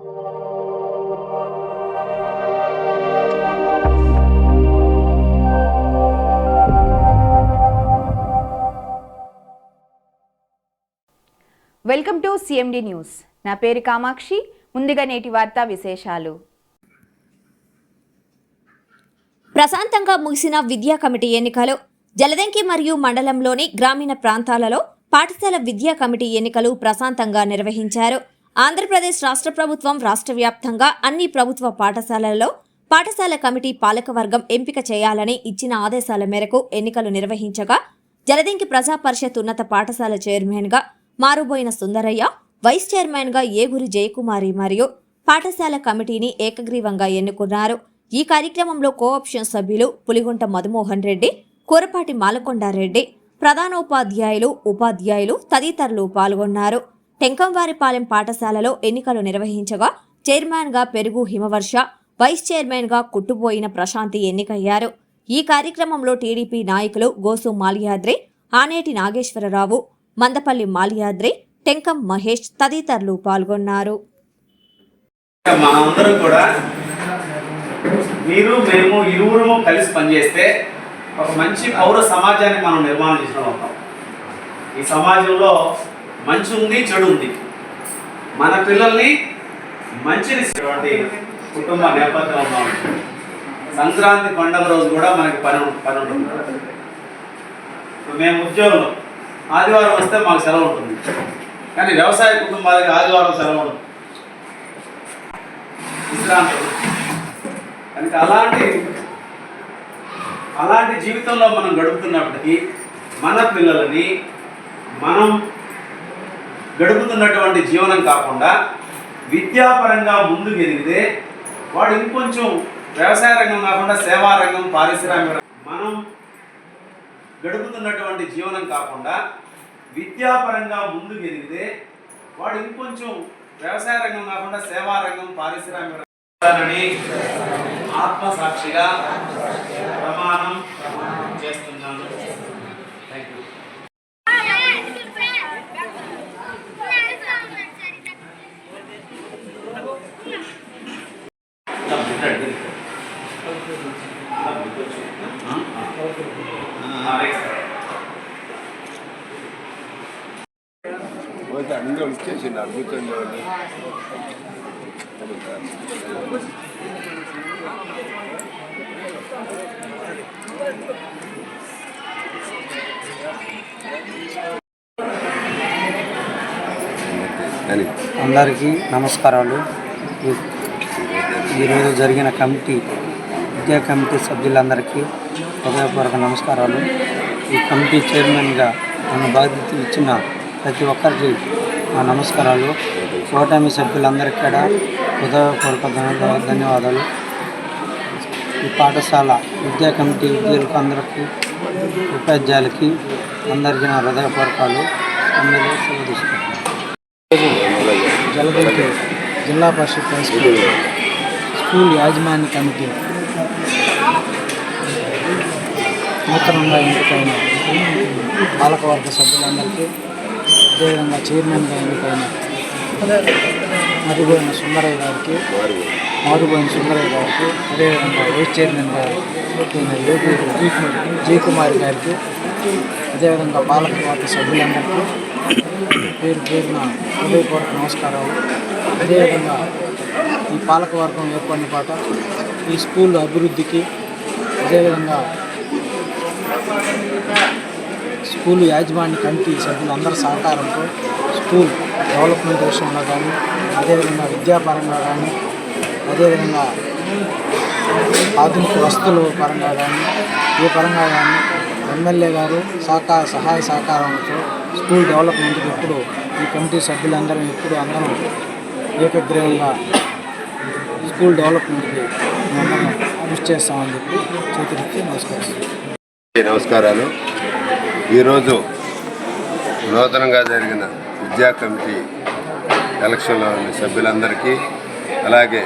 Welcome to CMD news. నా పేరు కామాక్షి. ముందుగా నేటి వార్తా విశేషాలు. ప్రశాంతంగా ముగిసిన విద్యా కమిటీ ఎన్నికలు జలదంకి మరియు మండలంలోని గ్రామీణ ప్రాంతాలలో పాఠశాల విద్యా కమిటీ ఎన్నికలు ప్రశాంతంగా నిర్వహించారు. ఆంధ్రప్రదేశ్ రాష్ట్ర ప్రభుత్వం రాష్ట్ర వ్యాప్తంగా అన్ని ప్రభుత్వ పాఠశాలలలో పాఠశాల కమిటీ పాలకవర్గం ఎంపిక చేయాలని ఇచ్చిన ఆదేశాల మేరకు ఎన్నికలు నిర్వహించగా జలదింకి ప్రజా పరిషత్ ఉన్నత పాఠశాల చైర్మన్గా మారుబోయిన సుందరయ్య వైస్ చైర్మన్గా ఏగురి జయకుమారి మరియు పాఠశాల కమిటీని ఏకగ్రీవంగా ఎన్నుకున్నారు. ఈ కార్యక్రమంలో కోఆప్షన్ సభ్యులు పులిగుంట మధుమోహన్ రెడ్డి కూరపాటి మాలకొండారెడ్డి ప్రధానోపాధ్యాయులు ఉపాధ్యాయులు తదితరులు పాల్గొన్నారు. టెంకంవారిపాలెం పాఠశాలలో ఎన్నికలు నిర్వహించగా చైర్మన్గా పెరుగు హిమవర్ష వైస్ చైర్మన్గా కుట్టుబోయిన ప్రశాంతి ఎన్నికయ్యారు. ఈ కార్యక్రమంలో టీడీపీ నాయకులు గోసు మాల్యాద్రి ఆనేటి నాగేశ్వరరావు మందపల్లి మాల్యాద్రి టెంకం మహేష్ తదితరులు పాల్గొన్నారు. మనందరం కూడా మీరు మేము ఇరువురము కలిసి పనిచేస్తే ఒక మంచి పౌర సమాజాన్ని మనం నిర్మాణం చేసిన ఈ సమాజంలో మంచి ఉంది చెడు ఉంది మన పిల్లల్ని మంచిని కుటుంబ నేపథ్యం ఉన్నాం. సంక్రాంతి పండుగ రోజు కూడా మనకి పని పని ఉంటుంది. మేము ఉద్యోగం ఆదివారం వస్తే మాకు సెలవు ఉంటుంది. కానీ వ్యవసాయ కుటుంబాలకి ఆదివారం సెలవు ఉంటుంది విశ్రాంతి. కనుక అలాంటి అలాంటి జీవితంలో మనం గడుపుతున్నప్పటికీ మన పిల్లలని మనం గడుపుతున్నటువంటి జీవనం కాకుండా విద్యాపరంగా ముందుకు ఎదిగితే వాడు ఇంకొంచెం వ్యవసాయ రంగం కాకుండా సేవా రంగం పారిశ్రామిక రంగం. మనం గడుపుతున్నటువంటి జీవనం కాకుండా విద్యాపరంగా ముందుకు ఎదిగితే వాడు ఇంకొంచెం వ్యవసాయ రంగం కాకుండా సేవా రంగం పారిశ్రామిక ఆత్మసాక్షిగా ప్రమాణం చేస్తున్నాను. థ్యాంక్ యూ పోతే అద్భుతంగా. అని అందరికీ నమస్కారాలు ఈ- ఈరోజు జరిగిన కమిటీ విద్యా కమిటీ సభ్యులందరికీ హృదయపూర్వక నమస్కారాలు. ఈ కమిటీ చైర్మన్గా తన బాధ్యత ఇచ్చిన ప్రతి ఒక్కరికి నా నమస్కారాలు. కూటమి సభ్యులందరికీ కూడా హృదయపూర్వక ధన్యవాదాలు. ఈ పాఠశాల విద్యా కమిటీ విద్యార్థులకు అందరికీ ఉపాధ్యాయులకి అందరికీ నా హృదయపూర్వకాలు. అందరూ సెలవు జలదంకి జిల్లా పరిషత్ స్కూల్ యాజమాన్య కమిటీ. నూతనంగా ఎన్నికైన పాలకవర్గ సభ్యులందరికీ అదేవిధంగా చైర్మన్గా ఎన్నికైన మరిపోయిన సుందరయ్య గారికి మారిపోయిన సుందరయ్య గారికి అదేవిధంగా వైస్ చైర్మన్ ఎన్నికైన యోగి జయకుమారి గారికి అదేవిధంగా పాలకవర్గ సభ్యులందరికీ పేరు పేరున హృదయపూర్వక నమస్కారాలు. అదేవిధంగా ఈ పాలకవర్గం ఏర్పడిన పాట ఈ స్కూల్ అభివృద్ధికి అదేవిధంగా స్కూల్ యాజమాన్య కమిటీ సభ్యులందరి సహకారంతో స్కూల్ డెవలప్మెంట్ విషయంలో కానీ అదేవిధంగా విద్యాపరంగా కానీ అదేవిధంగా ఆధునిక వస్తువుల పరంగా కానీ ఏ పరంగా కానీ ఎమ్మెల్యే గారు సహకార సహాయ సహకారంతో స్కూల్ డెవలప్మెంట్కి ఎప్పుడు ఈ కమిటీ సభ్యులందరం ఎప్పుడు అందరం ఏకగ్రీవంగా స్కూల్ డెవలప్మెంట్కి మేమందరం కృషి చేస్తామని చెప్పి చేతులెత్తి నమస్కరిస్తాం నమస్కారాలు. ఈరోజు నూతనంగా జరిగిన విద్యా కమిటీ ఎలక్షన్లోని సభ్యులందరికీ అలాగే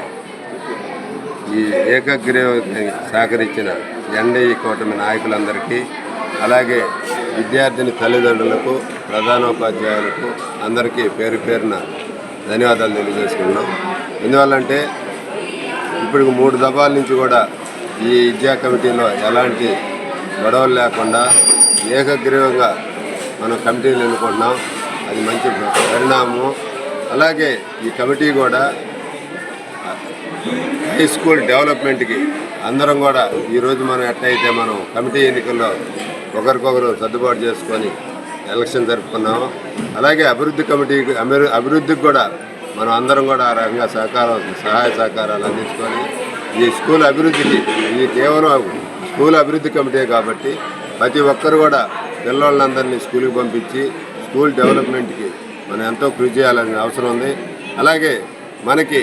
ఈ ఏకగ్రీవకి సహకరించిన ఎన్డీఈ కూటమి నాయకులందరికీ అలాగే విద్యార్థిని తల్లిదండ్రులకు ప్రధానోపాధ్యాయులకు అందరికీ పేరు పేరున ధన్యవాదాలు తెలియజేసుకున్నాం ఎందువల్లంటే ఇప్పుడు మూడు దఫాల నుంచి కూడా ఈ విద్యా కమిటీలో ఎలాంటి గొడవలు లేకుండా ఏకగ్రీవంగా మనం కమిటీలు ఎన్నుకుంటున్నాం. అది మంచి పరిణామం. అలాగే ఈ కమిటీ కూడా హై స్కూల్ డెవలప్మెంట్కి అందరం కూడా ఈరోజు మనం ఎట్టయితే మనం కమిటీ ఎన్నికల్లో ఒకరికొకరు సర్దుబాటు చేసుకొని ఎలక్షన్ జరుపుకున్నాము అలాగే అభివృద్ధి కమిటీకి అభివృ- అభివృద్ధికి కూడా మనం అందరం కూడా ఆ రకంగా సహకారం సహాయ సహకారాలు అందించుకొని ఈ స్కూల్ అభివృద్ధికి ఇది కేవలం స్కూల్ అభివృద్ధి కమిటీ కాబట్టి ప్రతి ఒక్కరు కూడా పిల్లలందరినీ స్కూల్కి పంపించి స్కూల్ డెవలప్మెంట్కి మనం ఎంతో కృషి చేయాల్సిన అవసరం ఉంది. అలాగే మనకి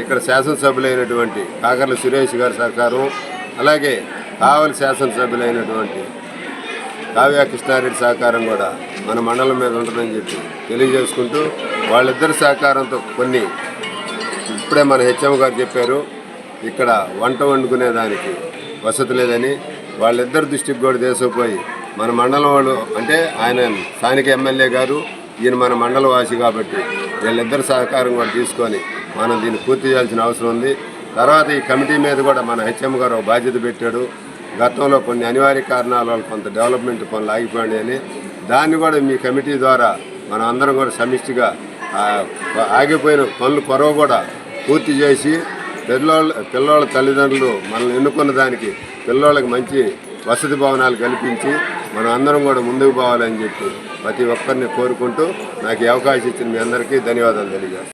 ఇక్కడ శాసనసభ్యులైనటువంటి కాకర్ల సురేష్ గారి సహకారం అలాగే కావలి శాసనసభ్యులైనటువంటి కావ్య కృష్ణారెడ్డి సహకారం కూడా మన మండలం మీద ఉంటుందని చెప్పి తెలియజేసుకుంటూ వాళ్ళిద్దరి సహకారంతో కొన్ని ఇప్పుడే మన హెచ్ఎం గారు చెప్పారు. ఇక్కడ వంట వండుకునేదానికి వసతి లేదని వాళ్ళిద్దరి దృష్టికి కూడా తీసుకుపోయి మన మండలం వాళ్ళు అంటే ఆయన స్థానిక ఎమ్మెల్యే గారు ఈయన మన మండల వాసి కాబట్టి వీళ్ళిద్దరి సహకారం కూడా తీసుకొని మనం దీన్ని పూర్తి చేయాల్సిన అవసరం ఉంది. తర్వాత ఈ కమిటీ మీద కూడా మన హెచ్ఎం గారు బాధ్యత పెట్టాడు. గతంలో కొన్ని అనివార్య కారణాల వల్ల కొంత డెవలప్మెంట్ పనులు ఆగిపోయాయి అని. దాన్ని కూడా మీ కమిటీ ద్వారా మనం అందరం కూడా సమిష్టిగా ఆగిపోయిన పనులు కొరవ కూడా పూర్తి చేసి పిల్లోళ్ళ పిల్లోళ్ళ తల్లిదండ్రులు మనల్ని ఎన్నుకున్న దానికి పిల్లోళ్ళకి మంచి వసతి భవనాలు కల్పించి మనం అందరం కూడా ముందుకు పోవాలని చెప్పి ప్రతి ఒక్కరిని కోరుకుంటూ నాకు అవకాశం ఇచ్చిన మీ అందరికీ ధన్యవాదాలు తెలియజేస్తాను